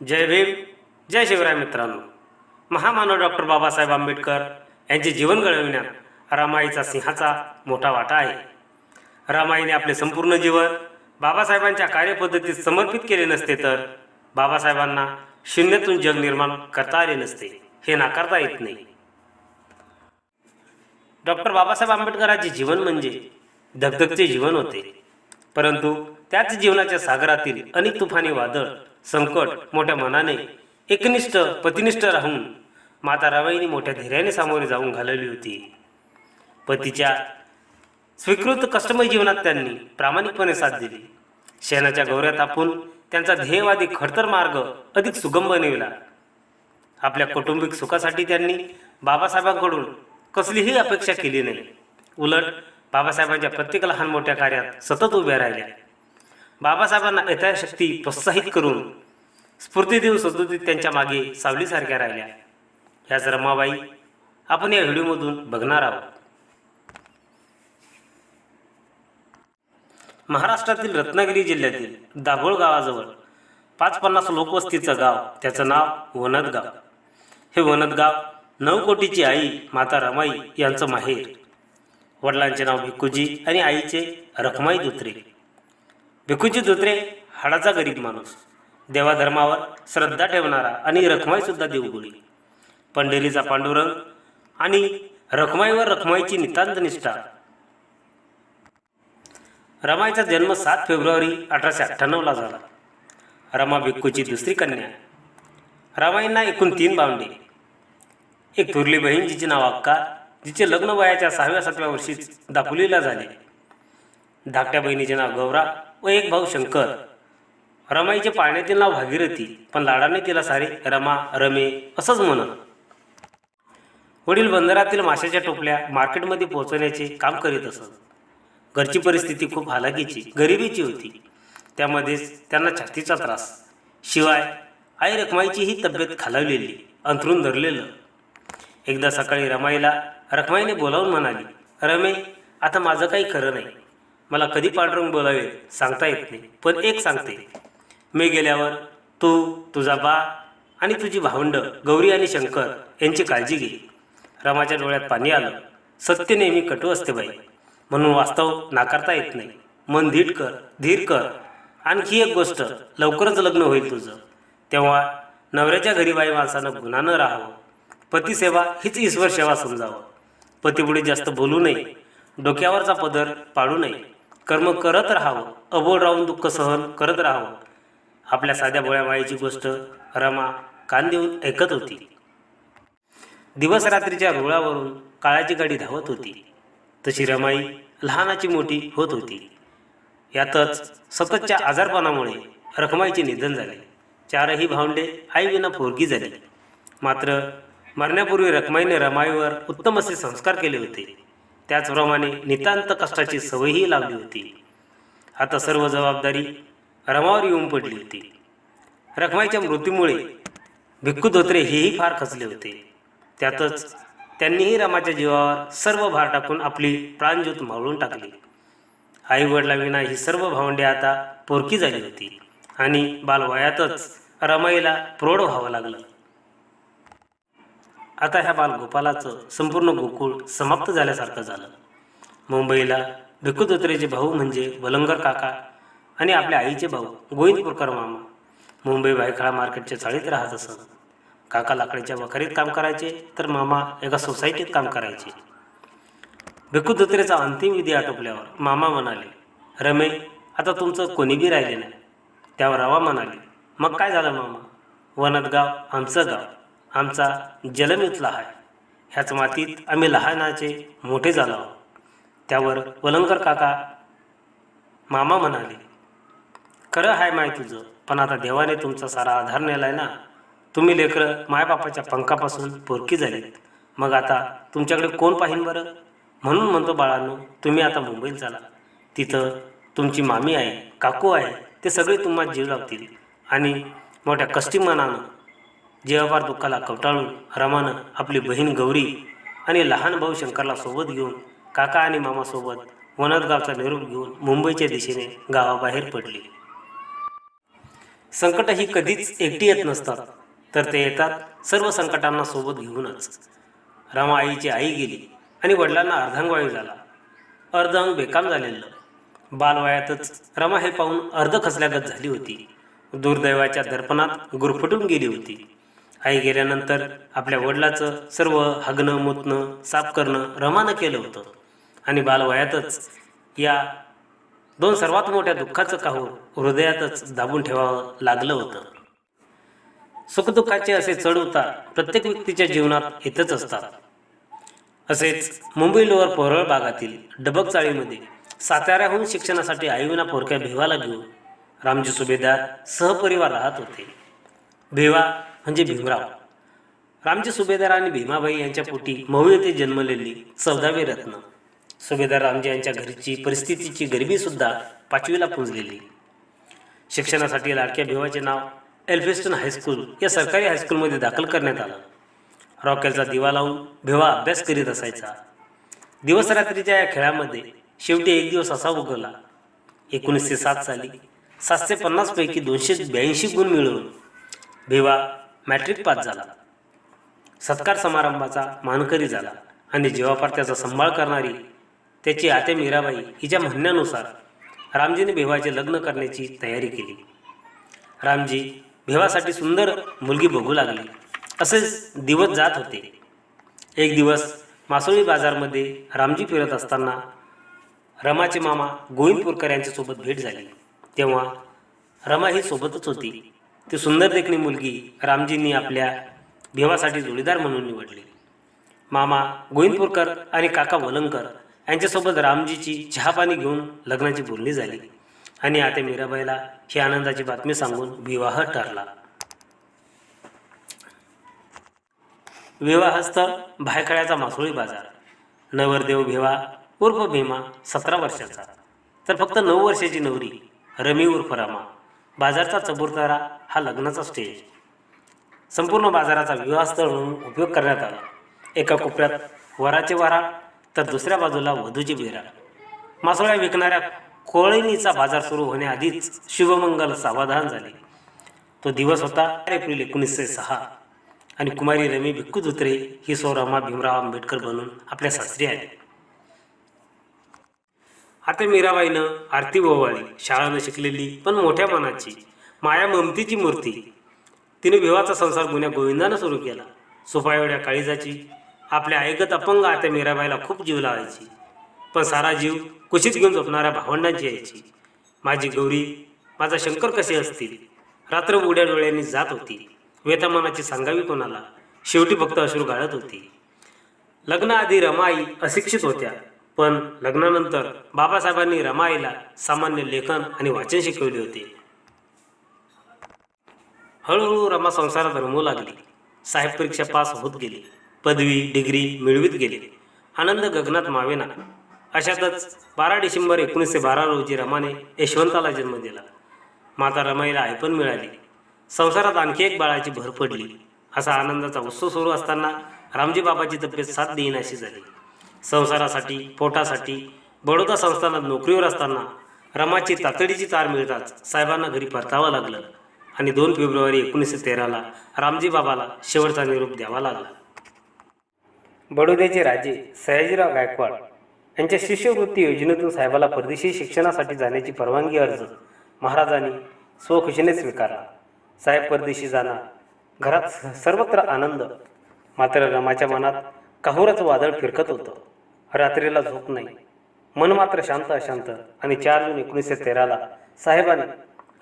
जय भीम जय शिवराय मित्रांनो. महामानव डॉक्टर बाबासाहेब आंबेडकर यांचे जीवन घडविण्यात रामाईचा सिंहाचा मोठा वाटा आहे. रामाईने आपले संपूर्ण जीवन बाबासाहेबांच्या कार्यपद्धतीत समर्पित केले नसते तर बाबासाहेबांना शून्यातून जग निर्माण करता आले नसते हे नाकारता येत नाही. डॉक्टर बाबासाहेब आंबेडकरांचे जीवन म्हणजे धगधगचे जीवन होते. परंतु त्याच जीवनाच्या सागरातील अनेक तुफानी वादळ संकट मोठ्या मनाने एकनिष्ठ पतिनिष्ठ राहून माता रवाईने मोठ्या धैर्याने सामोरे जाऊन घालवली होती. पतीच्या स्वीकृत कष्टमय जीवनात त्यांनी प्रामाणिकपणे साथ दिली. शेणाच्या गौऱ्यात आपण त्यांचा ध्येयवादी खडतर मार्ग अधिक सुगम बनविला आपल्या कौटुंबिक सुखासाठी त्यांनी बाबासाहेबांकडून कसलीही अपेक्षा केली नाही. उलट बाबासाहेबांच्या प्रत्येक लहान मोठ्या कार्यात सतत उभ्या राहिल्या. बाबासाहेबांना यथाशक्ती प्रोत्साहित करून स्फूर्ती देऊन सदोदित त्यांच्या मागे सावलीसारख्या राहिल्या. ह्याच रमाबाई आपण या व्हिडिओमधून बघणार आहोत. महाराष्ट्रातील रत्नागिरी जिल्ह्यातील दाभोळ गावाजवळ पाच पन्नास लोकवस्तीचं गाव त्याचं नाव वनदगाव. हे वनदगाव नऊ कोटीची आई माता रमाई यांचं माहेर. वडिलांचे नाव भिक्कूजी आणि आईचे रखमाई दुत्रे. भिक्कूजी धोत्रे हाडाचा गरीब माणूस. देवाधर्मावर श्रद्धा ठेवणारा आणि रखमाईसुद्धा देवगुळी पंढरीचा पांडुरंग आणि रखमाईवर रखमाईची नितांत निष्ठा. रमाईचा जन्म सात फेब्रुवारी अठराशे अठ्ठ्याण्णवला झाला. रमा भिक्कूची दुसरी कन्या. रमाईंना एकूण तीन भावंडे. एक थुरली बहीण जिचे नाव अक्का जिचे लग्न वयाच्या सहाव्या सातव्या वर्षीच दापोलीला झाले. धाकट्या बहिणीचे नाव गौरा व एक भाऊ शंकर. रमाईचे पाळण्यातील नाव भागीरथी पण लाडाने तिला सारे रमा रमे असंच म्हणत वडील बंदरातील माशाच्या टोपल्या मार्केटमध्ये पोहोचवण्याचे काम करीत असत. घरची परिस्थिती खूप हालाकीची गरिबीची होती. त्यामध्येच त्यांना छातीचा त्रास. शिवाय आई रखमाईचीही तब्येत खालावलेली अंथरून धरलेलं. एकदा सकाळी रमाईला रखमाईने बोलावून म्हणाली रमे आता माझं काही खरं नाही. मला कधी पांडुरंग बोलावे सांगता येत नाही पण एक सांगते. मी गेल्यावर तू तुझा बा आणि तुझी भावंड गौरी आणि शंकर यांची काळजी घे रमाच्या डोळ्यात पाणी आलं. सत्य नेहमी कटू असते बाई. म्हणून वास्तव नाकारता येत नाही. मन धीट कर धीर कर. आणखी एक गोष्ट लवकरच लग्न होईल तुझं. तेव्हा नवऱ्याच्या घरी बाई माणसानं गुन्हा न राहावं. पतिसेवा हीच ईश्वर सेवा समजावं. पतीपुढे जास्त बोलू नये. डोक्यावरचा पदर पाडू नये. कर्म करत राहावं. अबोल राहून दुःख सहन करत राहावं. आपल्या साध्या भोळ्या माईची गोष्ट रमा कान देऊन ऐकत होती. दिवस रात्रीच्या रुळावरून काळाची गाडी धावत होती. तशी रमाई लहानाची मोठी होत होती. यातच सततच्या आजारपणामुळे रखमाईचे निधन झाले. चारही भावंडे आईविना फोरगी झाली. मात्र मरण्यापूर्वी रखमाईने रमाईवर उत्तम असे संस्कार केले होते. त्याचप्रमाणे नितांत कष्टाची सवयही लावली होती. आता सर्व जबाबदारी रमावर येऊन पडली होती. रखमाईच्या मृत्यूमुळे भिक्खू धोत्रे हेही फार खचले होते. त्यातच त्यांनीही रमाच्या जीवावर सर्व भार टाकून आपली प्राणज्योत मावळून टाकली. आई वडिलाविना ही सर्व भावंडे आता पोरकी झाली होती आणि बालवयातच रमाईला प्रौढ व्हावं लागलं. आता ह्या बालगोपालाचं संपूर्ण गोकुळ समाप्त झाल्यासारखं झालं. मुंबईला भिकू दत्रेचे भाऊ म्हणजे वलंगर काका आणि आपल्या आईचे भाऊ गोविंदपूरकर मामा मुंबई भायखळा मार्केटच्या चाळीत राहत असत. काका लाकडीच्या वखारीत काम करायचे तर मामा एका सोसायटीत काम करायचे. भिक्खू दत्रेचा अंतिम विधी आटोपल्यावर मामा म्हणाले रमे आता तुमचं कोणीबी राहिले नाही. त्यावर रवा म्हणाले मग काय झालं मामा? वनदगाव आमचं गाव. आमचा जलम आहे. ह्याच मातीत आम्ही लहानाचे मोठे झालो आहोत. त्यावर वलंकर काका मामा म्हणाले खरं आहे माय तुझं पण आता देवाने तुमचा सारा आधार नेलाय ना. तुम्ही लेकरं मायबापाच्या पंखापासून पोरकी झालीत. मग आता तुमच्याकडे कोण पाहीन बरं? म्हणून म्हणतो बाळांनो तुम्ही आता मुंबईत चाला तिथं तुमची मामी आहे काकू आहे ते सगळे तुम्हाला जीव लागतील आणि मोठ्या कष्टी मनानं जीवापार दुःखाला कवटाळून रमानं आपली बहीण गौरी आणि लहान भाऊ शंकरला सोबत घेऊन काका आणि मामासोबत वनदगावचा निरोप घेऊन मुंबईच्या दिशेने गावाबाहेर पडली. संकट ही कधीच एकटी येत नसतात तर ते येतात सर्व संकटांना सोबत घेऊनच. रमा आईची आई गेली आणि वडिलांना अर्धांगवायू झाला. अर्धांग बेकाम झालेलं. बालवयातच रमा हे पाहून अर्ध खचल्यागत झाली होती. दुर्दैवाच्या दर्पणात गुरफटून गेली होती. आई गेल्यानंतर आपल्या वडिलाचं सर्व हगणं मुतणं साफ करणं रमानं केलं होतं. आणि बालवयातच या दोन सर्वात मोठ्या दुःखाचं काहूर हृदयातच दाबून ठेवावं लागलं होतं. सुखदुःखाचे असे चढ उतार प्रत्येक व्यक्तीच्या जीवनात येतच असतात. असेच मुंबई लोअर पोरळ भागातील डबक चाळीमध्ये साताऱ्याहून शिक्षणासाठी आईविना पोरक्या भिवाला घेऊन रामजी सुभेदार सहपरिवार राहत होते. भिवा म्हणजे भीमराव. रामजी सुभेदार आणि भीमाबाई यांच्या पोटी महू येथे जन्मलेली चौदावे रत्न. सुभेदार रामजी यांच्या घरची परिस्थितीची गरिबी सुद्धा पाचवीला पुंजलेली. शिक्षणासाठी लाडक्या भिवाचे नाव एल्फेस्टन हायस्कूल या सरकारी हायस्कूलमध्ये दाखल करण्यात आलं. रॉकेलचा दिवा लावून भिवा अभ्यास करीत असायचा. दिवस रात्रीच्या या खेळामध्ये शेवटी एक दिवस असा उगवला. एकोणीसशे सात साली सातशे पन्नासपैकी दोनशे ब्याऐंशी गुण मिळवून भिवा मॅट्रिक पास झाला. सत्कार समारंभाचा मानकरी झाला आणि जेव्हा त्याचा सांभाळ करणारी त्याची आते मीराबाई हिच्या म्हणण्यानुसार रामजीने भेवाचे लग्न करण्याची तयारी केली. रामजी भेवासाठी सुंदर मुलगी बघू लागले. असेच दिवस जात होते. एक दिवस मासोळी बाजारमध्ये रामजी फिरत असताना रमाचे मामा गोविंदपूरकर यांच्यासोबत भेट झाली. तेव्हा रमा ही सोबतच होती. ती सुंदर देखणी मुलगी रामजींनी आपल्या भिवासाठी जोडीदार म्हणून निवडली. मामा गोविंदपूरकर आणि काका वलंकर यांच्यासोबत रामजीची चहापाणी घेऊन लग्नाची बोलणी झाली आणि आता मीराबाईला ही आनंदाची बातमी सांगून विवाह ठरला. विवाहस्थ भायखळ्याचा मासोळी बाजार नवरदेव भिवा उर्फ भीमा सतरा वर्षाचा तर फक्त नऊ वर्षाची नवरी रमी उर्फ रामा. बाजारचा चबुरतारा हा लग्नाचा स्टेज संपूर्ण बाजाराचा विवाहस्थळ म्हणून उपयोग करण्यात आला. एका कोपऱ्यात वराचे वारा तर दुसऱ्या बाजूला वधूची बेरा मासोळ्या विकणाऱ्या कोळणीचा बाजार सुरू होण्याआधीच शिवमंगल सावधान झाले. तो दिवस होता एप्रिल एकोणीसशे सहा. आणि कुमारी रमी भिक्कू धुत्रे ही सौरामा भीमराव आंबेडकर बनून आपल्या सासरी आली. आता मीराबाईनं आरती ओवाळी शाळानं शिकलेली पण मोठ्या मनाची माया ममतीची मूर्ती. तिने विवाहाचा संसार गुन्ह्या गोविंदानं सुरू केला. सुपायवड्या काळीजाची आपल्या ऐकत अपंग आता मीराबाईला खूप जीव लावायची. पण सारा जीव कुशीत घेऊन झोपणाऱ्या भावंडांची यायची. माझी गौरी माझा शंकर कसे असतील? रात्र उड्या डोळ्यांनी जात होती. वेतमानाची सांगावी कोणाला? शेवटी फक्त अश्रू गाळत होती. लग्नाआधी रमाई अशिक्षित होत्या. पण लग्नानंतर बाबासाहेबांनी रमाईला सामान्य लेखन आणि वाचन शिकवले होते. हळूहळू रमा संसारात रमू लागली. साहेब परीक्षा पास होत गेली. पदवी डिग्री मिळवित गेली. आनंद गगनात मावेना. अशातच बारा डिसेंबर एकोणीसशे बारा रोजी रमाने यशवंताला जन्म दिला. माता रमाईला आयपण मिळाली. संसारात आणखी एक बाळाची भर पडली. असा आनंदाचा उत्सव सुरू असताना रामजी बाबाची तब्येत साथ देईनाशी झाली. संसारासाठी पोटासाठी बडोदा संस्थानात नोकरीवर असताना रमाची तातडीची तार मिळताच साहेबांना घरी परतावं लागलं आणि दोन फेब्रुवारी एकोणीसशे तेराला रामजी बाबाला शेवटचा निरोप द्यावा लागला. बडोद्याचे राजे सयाजीराव गायकवाड यांच्या शिष्यवृत्ती योजनेतून साहेबाला परदेशी शिक्षणासाठी जाण्याची परवानगी अर्ज महाराजांनी स्वखुशीने स्वीकारला. साहेब परदेशी जाणार घरात स- सर्वत्र आनंद मात्र रमाच्या मनात काहूरच वादळ फिरकत होतं. रात्रीला झोप नाही. मन मात्र शांत अशांत आणि चार जून एकोणीसशे तेराला साहेबांनी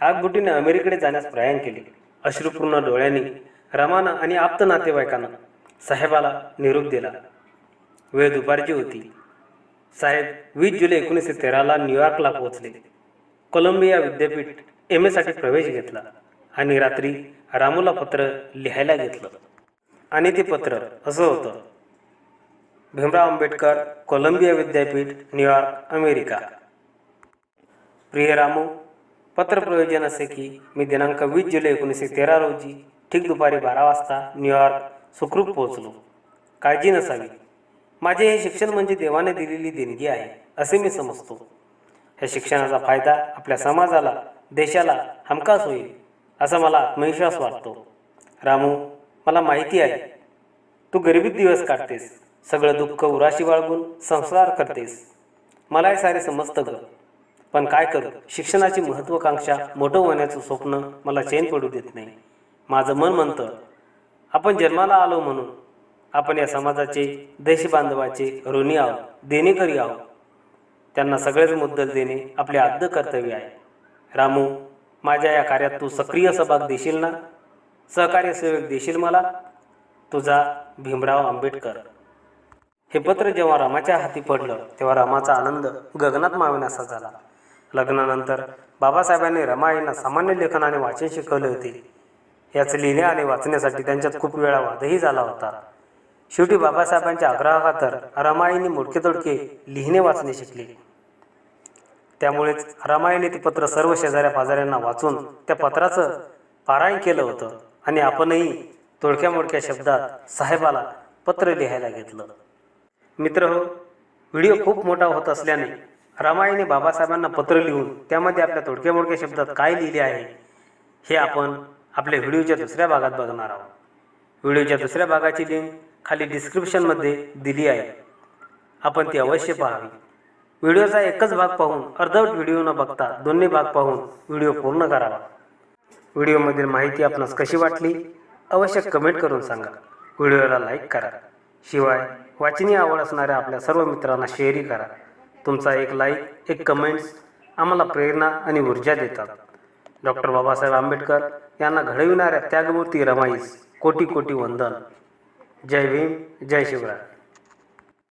आगबुटीने अमेरिकेकडे जाण्यास प्रयाण केले. अश्रुपूर्ण डोळ्यांनी रमानं आणि आप्त नातेवाईकांना साहेबाला निरोप दिला. वेळ दुपारची होती. साहेब वीस जुलै एकोणीसशे तेराला न्यूयॉर्कला पोहोचले. कोलंबिया विद्यापीठ एम एसाठी प्रवेश घेतला आणि रात्री रामूला पत्र लिहायला घेतलं. आणि ते पत्र असं होतं भीमराव आंबेडकर कोलंबिया विद्यापीठ न्यूयॉर्क अमेरिका. प्रिय रामू पत्र प्रयोजन असे की मी दिनांक वीस जुलै एकोणीसशे तेरा रोजी ठीक दुपारी बारा वाजता न्यूयॉर्क सुखरूप पोहोचलो. काळजी नसावी. माझे हे शिक्षण म्हणजे देवाने दिलेली देणगी आहे असे मी समजतो. ह्या शिक्षणाचा फायदा आपल्या समाजाला देशाला हमखास होईल असा मला आत्मविश्वास वाटतो. रामू मला माहिती आहे तू गरिबीत दिवस काढतेस. सगळं दुःख उराशी बाळगून संस्कार करतेस. मलाही सारे समजतं ग. पण काय करू? शिक्षणाची महत्त्वाकांक्षा मोठं होण्याचं स्वप्न मला चैन पडू देत नाही. माझं मन म्हणतं आपण जन्माला आलो म्हणून. आपण या समाजाचे देशबांधवाचे ऋणी आहोत देणेकरी आहोत. त्यांना सगळेच मुद्दल देणे आपले आद्य कर्तव्य आहे. रामू माझ्या या कार्यात तू सक्रिय सहभाग देशील ना? सहकार्य सेवक देशील मला? तुझा भीमराव आंबेडकर. हे पत्र जेव्हा रामाच्या हाती पडलं तेव्हा रामाचा आनंद गगनात मावेनासा झाला. लग्नानंतर बाबासाहेबांनी रमाईंना सामान्य लेखन आणि वाचन शिकवले होते. याचं लिहिणे आणि वाचण्यासाठी त्यांच्यात खूप वेळा वादही झाला होता. शेवटी बाबासाहेबांच्या आग्रहाखातर रमाईंनी मोडके तोडके लिहिणे वाचणे शिकले. त्यामुळेच रमाईने ते पत्र सर्व शेजाऱ्या पाजाऱ्यांना वाचून त्या पत्राचं पारायण केलं होतं आणि आपणही तोडक्या मोडक्या शब्दात साहेबाला पत्र लिहायला घेतलं. मित्र हो व्हिडिओ खूप मोठा होत असल्याने रामायणे बाबासाहेबांना पत्र लिहून त्यामध्ये आपल्या तोडक्या मोडक्या शब्दात काय लिहिले आहे हे आपण आपल्या व्हिडिओच्या दुसऱ्या भागात बघणार आहोत. व्हिडिओच्या दुसऱ्या भागाची लिंक खाली डिस्क्रिप्शनमध्ये दिली आहे. आपण ती अवश्य पाहावी. व्हिडिओचा एकच भाग पाहून अर्धवट व्हिडिओ न बघता दोन्ही भाग पाहून व्हिडिओ पूर्ण करावा. व्हिडिओमधील माहिती आपणास कशी वाटली अवश्य कमेंट करून सांगा. व्हिडिओला लाईक करा. शिवाय वाचनीय आवड असणाऱ्या आपल्या सर्व मित्रांना शेअरही करा. तुमचा एक लाईक एक कमेंट्स आम्हाला प्रेरणा आणि ऊर्जा देतात. डॉक्टर बाबासाहेब आंबेडकर यांना घडविणाऱ्या त्यागमूर्ती रमाईस कोटी कोटी वंदन. जय भीम जय शिवराय.